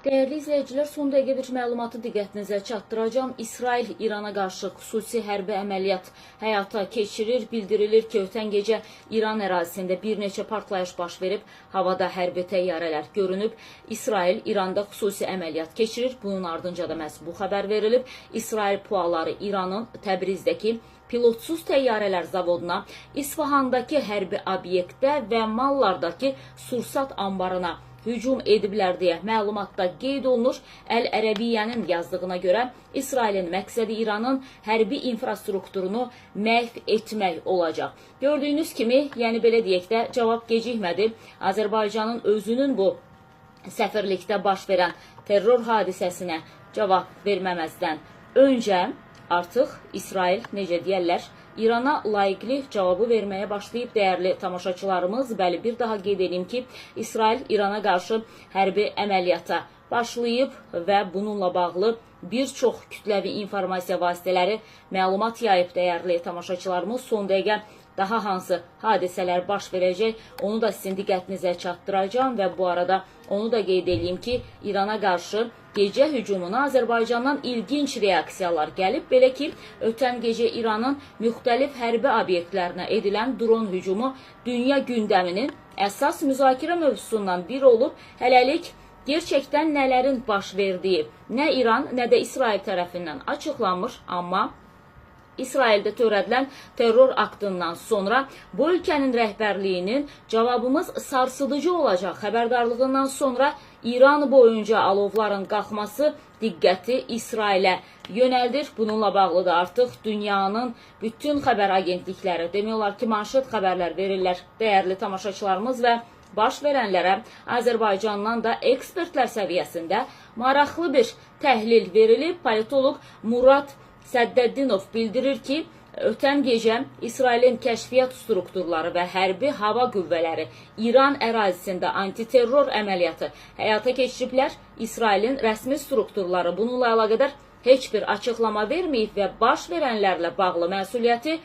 Değerli izləyicilər, son dəqiqə bir məlumatı diqqətinizə çatdıracağam. İsrail İrana qarşı xüsusi hərbi əməliyyat həyata keçirir. Bildirilir ki, ötən gecə İran ərazisində bir neçə partlayış baş verib, havada hərbi təyyarələr görünüb. İsrail İranda xüsusi əməliyyat keçirir. Bunun ardınca da məhz bu xəbər verilib. İsrail puaları İranın Təbrizdəki pilotsuz təyyarələr zavoduna, İsfahandakı hərbi obyektə və mallardakı sursat anbarına hücum ediblər deyə məlumatda qeyd olunur. Əl-Ərəbiyyənin yazdığına görə İsrailin məqsədi İranın hərbi infrastrukturunu məhv etmək olacaq. Gördüyünüz kimi, yəni belə deyək də cavab gecikmədi. Azərbaycanın özünün bu səfirlikdə baş verən terror hadisəsinə cavab verməməzdən öncə artıq İsrail necə deyərlər, İrana layiqli cavabı verməyə başlayıb dəyərli tamaşaçılarımız. Bəli, bir daha qeyd edeyim ki, İsrail İrana qarşı hərbi əməliyyata başlayıb və bununla bağlı bir çox kütləvi informasiya vasitələri məlumat yayıb dəyərli tamaşaçılarımız. Son dəqiqə daha hansı hadisələr baş verəcək, onu da sizin diqqətinizə çatdıracağam və bu arada onu da qeyd edeyim ki, İrana qarşı gecə hücumuna Azərbaycandan ilginc reaksiyalar gəlib. Belə ki, ötən gecə İranın müxtəlif hərbi obyektlərinə edilən dron hücumu dünya gündəminin əsas müzakirə mövzusundan biri olub. Hələlik gerçəkdən nələrin baş verdiyi nə İran, nə də İsrail tərəfindən açıqlanmır, amma İsraildə törədilən terror aktından sonra bu ölkənin rəhbərliyinin cavabımız sarsıdıcı olacaq xəbərdarlığından sonra İran boyunca alovların qalxması diqqəti İsrailə yönəldir. Bununla bağlı da artıq dünyanın bütün xəbər agentlikləri demək olar ki, manşet xəbərlər verirlər dəyərli tamaşaçılarımız və baş verənlərə Azərbaycandan da ekspertlər səviyyəsində maraqlı bir təhlil verilib. Politoloq Murad Səddəddinov bildirir ki, ötən gecə İsrailin kəşfiyyat strukturları və hərbi hava qüvvələri İran ərazisində antiterror əməliyyatı həyata keçiriblər. İsrailin rəsmi strukturları bununla əlaqədar heç bir açıqlama verməyib və baş verənlərlə bağlı məsuliyyəti